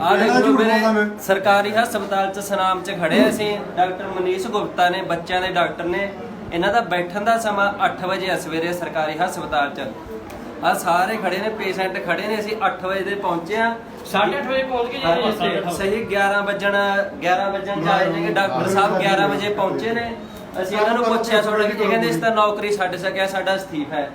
ਆ ਦੇਖੋ ਮੇਰੇ ਸਰਕਾਰੀ ਹਸਪਤਾਲ ਚ ਸਨਾਮ ਚ ਖੜੇ ਅਸੀਂ। ਡਾਕਟਰ ਮਨੀਸ਼ ਗੁਪਤਾ ਨੇ ਬੱਚਿਆਂ ਦੇ ਡਾਕਟਰ ਨੇ। ਇਹਨਾਂ ਦਾ ਬੈਠਣ ਦਾ ਸਮਾਂ 8 ਵਜੇ ਆ ਸਵੇਰੇ ਸਰਕਾਰੀ ਹਸਪਤਾਲ ਚ। ਆ ਸਾਰੇ ਖੜੇ ਨੇ ਪੇਸ਼ੈਂਟ ਖੜੇ ਨੇ। ਅਸੀਂ 8 ਵਜੇ ਦੇ ਪਹੁੰਚੇ ਆ। 8:30 ਵਜੇ ਪਹੁੰਚ ਗਏ ਸਹੀ 11 ਵਜਣ 11 ਵਜਣ ਨੇ ਕਿ ਡਾਕਟਰ ਸਾਹਿਬ 11 ਵਜੇ ਪਹੁੰਚੇ ਨੇ। ਅਸੀਂ ਇਹਨਾਂ ਨੂੰ ਪੁੱਛਿਆ ਥੋੜਾ ਕਿ ਇਹ ਕਹਿੰਦੇ ਇਸ ਤਾਂ ਨੌਕਰੀ ਛੱਡ ਸਕਿਆ ਸਾਡਾ ਅਸਤੀਫਾ ਹੈ।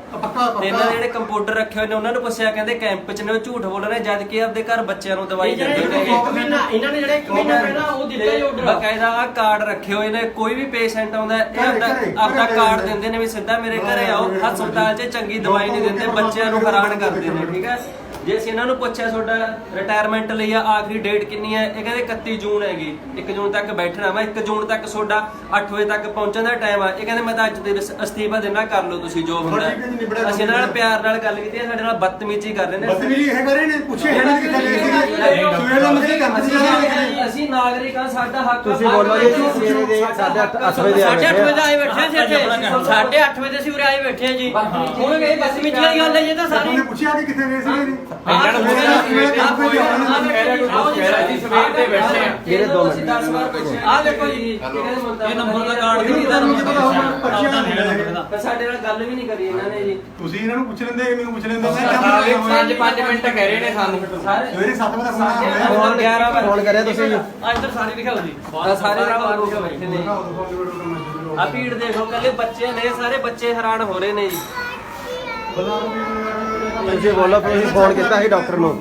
ਤੇ ਇਹਨਾਂ ਦੇ ਜਿਹੜੇ ਕੰਪਿਊਟਰ ਰੱਖੇ ਹੋਏ ਨੇ ਉਹਨਾਂ ਨੂੰ ਪੁੱਛਿਆ ਕਹਿੰਦੇ ਕੈਂਪ 'ਚ ਨੇ ਉਹ ਝੂਠ ਬੋਲ ਰਹੇ ਜਦ ਕਿ ਆਪਦੇ ਘਰ ਬੱਚਿਆਂ ਨੂੰ ਦਵਾਈ ਦਿੰਦੇ ਨੇ ਇੱਕ ਮਹੀਨਾ ਇਹਨਾਂ ਨੇ ਜਿਹੜੇ ਇੱਕ ਮਹੀਨਾ ਪਹਿਲਾਂ ਉਹ ਦਿੱਤਾ ਹੀ ਆਰਡਰ ਬਕਾਇਦਾ ਆ ਕਾਰਡ ਰੱਖੇ ਹੋਏ ਨੇ ਕੋਈ ਵੀ ਪੇਸ਼ੈਂਟ ਆਉਂਦਾ ਇਹ ਆਪਦਾ ਆਪਦਾ ਕਾਰਡ ਦਿੰਦੇ ਨੇ ਵੀ ਸਿੱਧਾ ਮੇਰੇ ਘਰੇ ਆਓ ਹਸਪਤਾਲ 'ਚ ਚੰਗੀ ਦਵਾਈ ਨਹੀਂ ਦਿੰਦੇ ਬੱਚਿਆਂ ਨੂੰ ਹੈਰਾਨ ਕਰਦੇ ਨੇ ਠੀਕ ਹੈ? ਜੇ ਅਸੀਂ ਇਹਨਾਂ ਨੂੰ ਪੁੱਛਿਆ ਤੁਹਾਡਾ ਰਿਟਾਇਰਮੈਂਟ ਲਈ ਆ ਆਖਰੀ ਡੇਟ ਕਿੰਨੀ ਹੈ ਇਹ ਕਹਿੰਦੇ 31 ਜੂਨ ਹੈਗੀ। 1 ਜੂਨ ਤੱਕ ਬੈਠਣਾ ਮੈਂ 1 ਜੂਨ ਤੱਕ ਤੁਹਾਡਾ 8 ਵਜੇ ਤੱਕ ਪਹੁੰਚਣ ਦਾ ਟਾਈਮ ਆ। ਇਹ ਕਹਿੰਦੇ ਮੈਂ ਤਾਂ ਅੱਜ ਦੇ ਦਿਨ ਅਸਤੀਫਾ ਦੇਣਾ ਕਰ ਲਓ ਤੁਸੀਂ ਜੋ ਹੁੰਦਾ ਅਸੀਂ ਇਹਨਾਂ ਨਾਲ ਪਿਆਰ ਨਾਲ ਗੱਲ ਕੀਤੀ ਹੈ ਸਾਡੇ ਨਾਲ ਬਦਤਮੀਜ਼ੀ ਕਰ ਰਹੇ ਨੇ। ਬਦਤਮੀਜ਼ੀ ਇਹ ਕਰੇ ਨੇ ਪੁੱਛੇ ਹੈ ਨਾ ਕਿੱਥੇ ਗਏ ਸੀਗੇ। ਸਵੇਰ ਦਾ ਮਸਲੇ ਕੰਮ ਸੀ ਅਸੀਂ- ਨਾਗਰਿਕ ਹਾਂ ਸਾਡਾ ਹੱਕ ਤੁਸੀਂ ਬੋਲੋ ਜੀ ਦੇ 8:30 ਵਜੇ ਆ। ਆਏ ਬੈਠੇ ਸੀ ਇੱਥੇ ਸਾਢੇ ਅੱਠ ਵਜੇ ਅਸੀਂ ਉਰੇ ਆਏ ਬੈਠੇ ਹਾਂ ਜੀ। ਹੁਣ ਇਹ ਬਸਮਿੱਤੀ ਵਾਲੀ ਗੱਲ ਹੈ ਇਹ ਤਾਂ ਸਾਰੀ ਪੁੱਛਿਆ ਕਿ ਕਿੱਥੇ ਗਏ ਜੀ। ਇਹਨਾਂ ਨੂੰ ਪੁੱਛਿਆ ਜਿਹੜੇ ਦੋ ਮਿੰਟ ਆ ਦੇਖੋ ਜੀ ਇਹ ਨੰਬਰ ਦਾ ਕਾਰਡ ਵੀ ਨਹੀਂ ਤਾਂ ਸਾਡੇ ਨਾਲ ਗੱਲ ਵੀ ਨਹੀਂ ਕਰੀ ਇਹਨਾਂ ਨੇ ਜੀ। ਤੁਸੀਂ ਇਹਨਾਂ ਨੂੰ ਪੁੱਛ ਲੈਂਦੇ ਮੈਨੂੰ ਪੁੱਛ ਲੈਂਦੇ? ਮੈਂ ਕੰਮ ਪੰਜ ਪੰਜ ਮਿੰਟ ਕਹਿ ਰਹੇ ਨੇ ਸਾਨੂੰ ਸਾਰੇ ਸਵੇਰੇ 7 ਵਜੇ ਫੋਨ ਆਇਆ ਫੋਨ 11 ਵਜੇ ਫੋਨ ਕਰਿਆ ਤੁਸੀਂ ਅੱਜ ਤਾਂ ਸਾਰੇ ਦਿਖਾਓ ਜੀ। ਆਹ ਸਾਰੇ ਰਾਹ ਲੋਕ ਬੈਠੇ ਨੇ। ਆ ਭੀੜ ਦੇਖੋ ਕੱਲੇ ਬੱਚੇ ਨੇ ਸਾਰੇ ਬੱਚੇ ਹੈਰਾਨ ਹੋ ਰਹੇ ਨੇ ਜੀ। ਤੁਸੀਂ ਬੋਲੋ ਤੁਸੀਂ ਫੋਨ ਕੀਤਾ ਸੀ ਡਾਕਟਰ ਨੂੰ?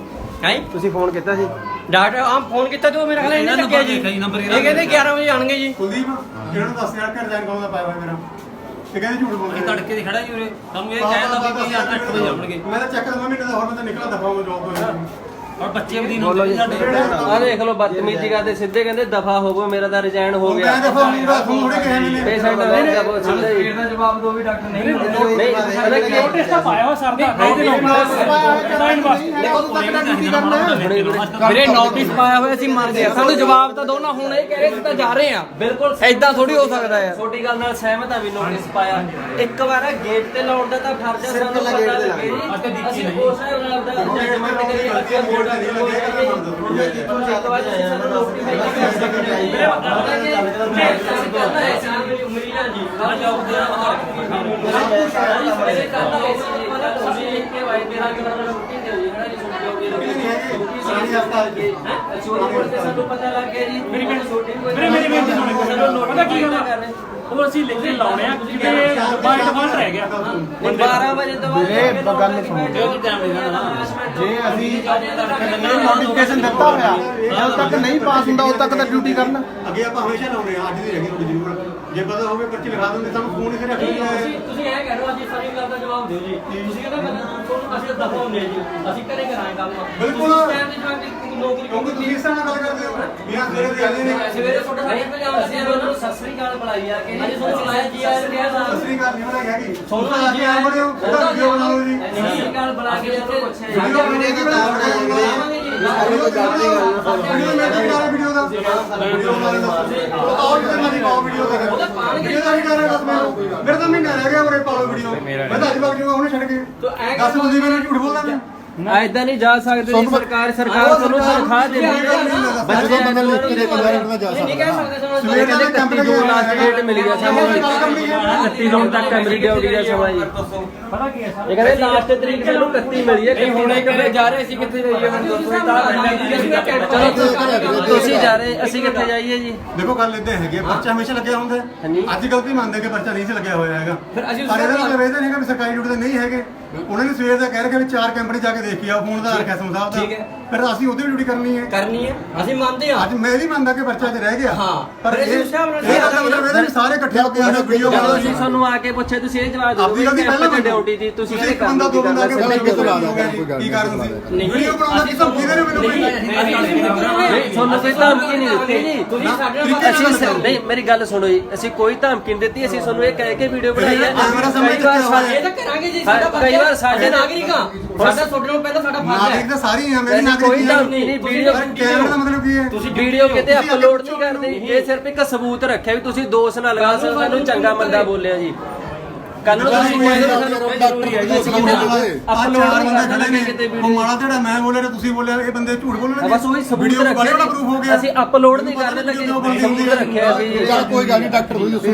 ਹੈ ਤੁਸੀਂ ਫੋਨ ਕੀਤਾ ਸੀ? ਡਾਕਟਰ ਆਮ ਫੋਨ ਕੀਤਾ ਤੇ ਉਹ ਮੇਰੇ ਖਿਆਲ ਇਹਨੇ ਲੱਗਿਆ ਜੀ। ਇਹ ਕਹਿੰਦੇ 11 ਵਜੇ ਆਣਗੇ ਜੀ। ਕੁਲਦੀਪ ਇਹਨਾਂ ਨੂੰ ਦੱਸ ਯਾਰ ਘਰ ਜਾਣ ਕੌਣ ਦਾ ਪਾਇਆ ਹੋਇਆ ਮੇਰਾ। ਇਹ ਕਹਿੰਦੇ ਝੂਠ ਬੋਲਦੇ ਤੜਕੇ ਦੀ ਖੜਾ ਜੀ ਉਰੇ। ਤੁਹਾਨੂੰ ਇਹ ਕਹਿੰਦਾ ਵੀ ਕਿ 8 ਵਜੇ ਆਉਣਗੇ। ਮੈਂ ਤਾਂ ਚੈੱਕ ਕਰਦਾ ਮਹੀਨੇ ਦਾ ਹੋਰ ਮੈਂ ਤਾਂ ਨਿਕਲਾ ਦਫਾ ਹੋ ਜੋਬ ਤੋਂ ਔਰ ਬੱਚੇ ਵੀ ਜੀ। ਸਾਡੇ ਆ ਦੇਖ ਲਓ ਬਦਤਮੀਜ਼ੀ ਕਰਦੇ ਸਿੱਧੇ ਕਹਿੰਦੇ ਦਫਾ ਹੋਵੋ ਮੇਰਾ ਤਾਂ ਰਿਜ਼ਾਈਨ ਹੋ ਗਿਆ ਮੈਂ ਦਫਾ ਹੋਊਗਾ ਤੁਹਾਨੂੰ ਥੋੜੇ ਕਿਹਾ ਮੈਨੇ ਪੇਸ਼ੈਂਟ ਨੇ ਜਬ ਸਿੱਧਾ ਹੀ ਦਾ ਜਵਾਬ ਦੋ ਵੀ ਡਾਕਟਰ ਨਹੀਂ ਨਹੀਂ ਪਤਾ ਕੀ ਨੋਟਿਸ ਤਾਂ ਪਾਇਆ ਹੋਇਆ ਸਰ ਵੀਰੇ ਨੋਟਿਸ ਪਾਇਆ ਹੋਇਆ ਸੀ ਮੰਨਦੇ ਆ ਸਾਨੂੰ ਜਵਾਬ ਤਾਂ ਦੋ ਨਾ ਹੁਣ ਇਹ ਕਹਿ ਰਹੇ ਸੀ ਤਾਂ ਜਾ ਰਹੇ ਆ ਬਿਲਕੁਲ ਐਦਾਂ ਥੋੜੀ ਹੋ ਸਕਦਾ ਹੈ ਛੋਟੀ ਗੱਲ ਨਾਲ ਸਹਿਮਤ ਆ ਵੀ ਨੋਟਿਸ ਪਾਇਆ ਇੱਕ ਵਾਰ ਗੇਟ ਤੇ ਲਾਉਣ ਦਾ ਤਾਂ ਫਰਜ਼ ਆ ਸਾਨੂੰ ਪਤਾ ਲੱਗੇ ਅਸੀਂ ਉਸ ਹਿਸਾਬ ਨਾਲ ਦਾ ਜਜਮੈਂਟ ਕਰੀਏ ਮੋੜ ਨਹੀਂ ਲੱਗੇ ਇੱਕ ਵਾਰ ਤੁਸੀਂ ਸਾਨੂੰ ਨੋਟਿਸ ਮਰੀਜ਼ਾਂ ਜੀ। ਆ ਜੌਬ ਦੇ ਕੇ ਮੇਰਾ ਛੁੱਟੀ ਛੁੱਟੀ ਕੇ ਮੇਰੀ ਛੋਟੀ ਮੇਰੀ ਪਤਾ ਕੀ ਹੁੰਦਾ ਉਹ ਅਸੀਂ ਲਿਖ ਕੇ ਲਾਉਣੇ ਆ ਕਿਤੇ ਬਾਈ ਡਿਫਾਲਟ ਰਹਿ ਗਿਆ। 12 ਵਜੇ ਤੋਂ ਬਾਅਦ ਵੀਰੇ, ਗੱਲ ਸੁਣੋ। ਜੇ ਅਸੀਂ ਨੋਟੀਫਿਕੇਸ਼ਨ ਦਿੱਤਾ ਹੋਇਆ ਜਦ ਤੱਕ ਨਹੀਂ ਪਾਸ ਹੁੰਦਾ ਉਦੋਂ ਤੱਕ ਤਾਂ ਡਿਊਟੀ ਕਰਨਾ। ਅੱਗੇ ਆਪਾਂ ਹਮੇਸ਼ਾ ਲਾਉਣੇ ਆ ਅੱਜ ਦੀ ਰਹੀ ਤੁਹਾਡੀ ਜ਼ਰੂਰ। ਜੇ ਪਤਾ ਹੋਵੇ ਪਰਚੀ ਲਿਖਾ ਦਿੰਦੇ ਸਾਨੂੰ ਫੋਨ ਇਸੇ ਰੱਖ ਤੁਸੀਂ ਲਿਆ ਤੁਸੀਂ ਇਹ ਕਹਿ ਰਹੇ ਹੋ ਅੱਜ ਸਾਰੀ ਗੱਲ ਦਾ ਜਵਾਬ ਦਿਓ ਜੀ। ਤੁਸੀਂ ਕਹਿੰਦੇ ਤੁਹਾਨੂੰ ਅਸੀਂ ਹੁੰਦੇ ਜੀ। ਅਸੀਂ ਘਰੇ ਕਰਾਂਗੇ ਕੰਮ ਬਿਲਕੁਲ। ਤੁਸੀਂ ਨੌਕਰੀ ਕਿਉਂਕਿ ਤੁਸੀਂ ਇਸ ਤਰ੍ਹਾਂ ਨਾਲ ਗੱਲ ਕਰਦੇ ਹੋ। ਵੀ ਆ ਸਵੇਰੇ ਦੇ ਆਲੇ ਨੇ। ਸਵੇਰੇ ਤੁਹਾਡਾ ਸਾਢੇ ਪੰਜ ਆਉਂਦਾ ਸੀ ਅਸੀਂ ਉਹਨਾਂ ਨੂੰ ਸਤਿ ਸ੍ਰੀ ਅਕਾਲ ਬੁਲਾਈ ਆ ਕੇ। ਅੱਜ ਤੁਹਾਨੂੰ ਬੁਲਾਇਆ ਜੀ ਆਇਆ ਕਿਹਾ ਸਾਹਿਬ ਸਸਰੀ ਘਰ ਨਹੀਂ ਬਣਾਇਆ ਹੈਗੀ ਸੋਨੂੰ ਤੁਸੀਂ ਜੀ ਜੀ ਆ ਬੜਿਓ ਉਹਦਾ ਵੀਡੀਓ ਬਣਾਓ ਜੀ। ਸਤਿ ਸ੍ਰੀ ਅਕਾਲ ਬੁਲਾ ਕੇ ਜਿੱਥੇ ਪੁੱਛਿਆ ਵੀਡੀਓ ਵੀਡੀਓ ਦੀ ਤਾਂ ਬਣਾਇਆ ਵੀਡੀਓ ਮੈਂ ਵੀ ਕਰਾ ਵੀਡੀਓ ਦਾ। ਵੀਡੀਓ ਬਾਰੇ ਦੱਸੋ। ਉਹ ਆਓ ਜਿੱਥੇ ਮਰਜ਼ੀ ਪਾਓ ਵੀਡੀਓ ਦਾ। ਵੀਡੀਓ ਦਾ ਵੀ ਕਰਾ ਦੱਸ ਮੈਨੂੰ। ਮੇਰੇ ਤਾਂ ਮਹੀਨਾ ਰਹਿ ਗਿਆ ਉਰੇ ਪਾਓ ਵੀਡੀਓ ਮੈਂ ਤਾਂ ਅੱਜ ਬਾਅਦ ਵੀਡੀਓ ਉਹਨੇ ਛੱਡ ਕੇ। ਦੱਸ ਬੰਦੀ ਮੈਨੂੰ ਝੂਠ ਬੋਲਦਾ ਮੈਂ। ਐਦਾਂ ਨਹੀਂ ਜਾ ਸਕਦੇ ਜੀ ਸਰਕਾਰ ਸਰਕਾਰ ਤੁਹਾਨੂੰ ਤਨਖਾਹ ਦੇਣੀ ਬੱਚੇ ਬੰਦਾ ਲਿਖ ਕੇ ਦੇ ਜਾ ਨਹੀਂ ਕਹਿ ਸਕਦੇ ਸਾਨੂੰ ਸਵੇਰੇ ਕਹਿੰਦੇ ਕਹਿੰਦੇ ਕੰਪ 31 ਜੂਨ ਲਾਸਟ ਡੇਟ ਮਿਲ ਗਿਆ ਸਾਨੂੰ ਜੀ। 31 ਜੂਨ ਤੱਕ ਕੈਮਰੀ ਡਿਊਟੀ ਦਾ ਸਮਾਂ ਜੀ। ਪਤਾ ਕੀ ਹੈ ਸਰ? ਇਹ ਕਹਿੰਦੇ ਲਾਸਟ ਤਰੀਕ ਸਾਨੂੰ 31 ਮਿਲੀ ਹੈ ਹੁਣੇ ਕਿਤੇ ਜਾ ਰਹੇ ਸੀ ਕਿੱਥੇ ਜਾਈਏ? ਹੁਣ ਚਲੋ ਤੁਸੀਂ ਜਾ ਰਹੇ ਅਸੀਂ ਕਿੱਥੇ ਜਾਈਏ ਜੀ? ਦੇਖੋ ਗੱਲ ਇਦਾਂ ਹੈਗੀ ਆ, ਪਰਚਾ ਹਮੇਸ਼ਾ ਲੱਗਿਆ ਹੁੰਦਾ। ਹੈ। ਅੱਜ ਗਲਤੀ ਮੰਨਦੇ ਕਿ ਪਰਚਾ ਨਹੀਂ ਸੀ ਲੱਗਿਆ ਹੋਇਆ ਹੈਗਾ? ਫਿਰ ਅਸੀਂ ਉਸ ਤਰ੍ਹਾਂ ਮਤਲਬ ਇਹ ਤਾਂ ਨਹੀਂ ਹੈਗਾ ਵੀ ਸਰਕਾਰੀ ਡਿਊਟੀ ਤੇ ਨਹੀਂ ਹੈਗੇ। ਉਹਨਾਂ ਨੇ ਸਵੇਰ ਦਾ ਕਹਿ ਰੱਖਿਆ ਵੀ ਚਾਰ ਕੰਪਨੀ ਜਾ ਕੇ ਦੇਖੀ ਆ ਫੋਨ ਦਾ ਰੱਖਿਆ ਸਮਸਾਬ ਦਾ ਠੀਕ ਹੈ। ਫਿਰ ਅਸੀਂ ਉਹਦੀ ਵੀ ਡਿਊਟੀ ਕਰਨੀ ਹੈ। ਕਰਨੀ ਹੈ। ਅਸੀਂ ਮੰਨਦੇ ਹਾਂ। ਅੱਜ ਮੈਂ ਵੀ ਮੰਨਦਾ ਕਿ ਪਰਚਾ ਤੇ ਰਹਿ ਗਿਆ। ਹਾਂ। ਪਰ ਪਰ ਇਹ ਇਸ ਹਿਸਾਬ ਨਾਲ ਇਹ ਤਾਂ ਮਤਲਬ ਇਹਦਾ ਵੀ ਸਾਰੇ ਇਕੱਠੇ ਹੋ ਕੇ ਆਹ ਵੀਡੀਓ ਜਦੋਂ ਅਸੀਂ ਤੁਹਾਨੂੰ ਆ ਕੇ ਪੁੱਛੇ ਤੁਸੀਂ ਇਹ ਜਵਾਬ ਦਿਓ ਆਪਦੀ ਗਲਤੀ ਪਹਿਲਾਂ ਕਿ ਡਿਊਟੀ ਜੀ ਤੁਸੀਂ ਇੱਕ ਬੰਦਾ ਦੋ ਬੰਦਾ ਕੇ ਸਿੱਧੇ ਕਿੱਥੋਂ ਲਾ ਦੋਗੇ ਕੀ ਕਾਰਨ ਸੀ? ਵੀਡੀਓ ਬਣਾਉਂਦਾ ਕਿ ਧਮਕੀ ਦੇ ਰਹੇ ਮੈਨੂੰ ਕੋਈ ਨਹੀਂ ਤੁਹਾਨੂੰ ਕੋਈ ਧਮਕੀ ਨਹੀਂ ਦਿੱਤੀ। ਜੀ ਤੁਸੀਂ ਸਾਡੇ ਨਾਲ ਅਸੀਂ ਸ- ਨਹੀਂ ਮੇਰੀ ਗੱਲ ਸੁਣੋ ਜੀ ਅਸੀਂ ਕੋਈ ਧਮਕੀ ਨਹੀਂ ਦਿੱਤੀ ਅਸੀਂ ਤੁਹਾਨੂੰ ਇਹ ਕਹਿ ਕੇ ਵੀਡੀਓ ਬਣਾਈ ਹੈ। ਕਈ ਵਾਰ ਕਿੱਥੇ ਹੋਇਆ ਇਹ ਤਾਂ ਕਰਾਂਗੇ ਜੀ ਸਾਡਾ ਹਾਂ, ਕਈ ਵਾਰ ਸਾਡੇ ਨਾਗਰਿਕ ਸਾਡਾ ਤੁਹਾਡੇ ਨਾਲ ਪਹਿਲਾਂ ਸਾਡਾ ਫਰਜ਼ ਨਾਗਰਿਕ ਹੈ ਤਾਂ ਸਾਰੇ ਹੀ ਆ ਮੇਰੀ ਨਾਗਰਿਕ ਕੋਈ। ਧਮਕੀ ਨਹੀਂ ਵੀਡੀਓ ਕਹਿਣ ਦਾ ਮਤਲਬ ਕੀ ਹੈ? ਤੁਸੀਂ ਵੀਡੀਓ ਕਿਤੇ ਅਪਲੋਡ ਨਹੀਂ ਕਰਦੇ। ਇਹ ਸਿਰਫ ਇੱਕ ਸਬੂਤ ਰੱਖਿਆ ਵੀ ਤੁਸੀਂ ਦੋਸ਼ ਨਾ ਲਗਾ ਸਕਦੇ ਸਾਨੂੰ ਚੰਗਾ ਮੰਦਾ ਬੋਲਿਆ ਜੀ। ਕੱਲ ਨੂੰ ਤੁਸੀਂ ਕੋਈ ਜ਼ਰੂਰੀ ਹੈ ਜੀ। ਅਸੀਂ ਕਿਤੇ ਚਾਰ ਨਹੀਂ ਬੰਦੇ ਕਰ ਖੜੇ ਸਕਦੇ ਕਿਤੇ ਨੇ ਉਹ ਮਾੜਾ ਜਿਹੜਾ ਮੈਂ ਬੋਲਿਆ ਤੇ ਤੁਸੀਂ ਬੋਲਿਆ ਇਹ ਬੰਦੇ ਝੂਠ ਬੋਲਣਗੇ ਬਸ ਉਹੀ ਸਬੂਤ ਵੀਡੀਓ ਰੱਖਿਆ ਅਸੀਂ ਅਪਲੋਡ ਨਹੀਂ ਕਰਦੇ ਲੱਗੇ। ਵੀਡੀਓ ਸਬੂਤ ਰੱਖਿਆ ਸੀ ਕੋਈ ਗੱਲ ਨਹੀਂ ਡਾਕਟਰ ਤੁਸੀਂ ਦੱਸੋ।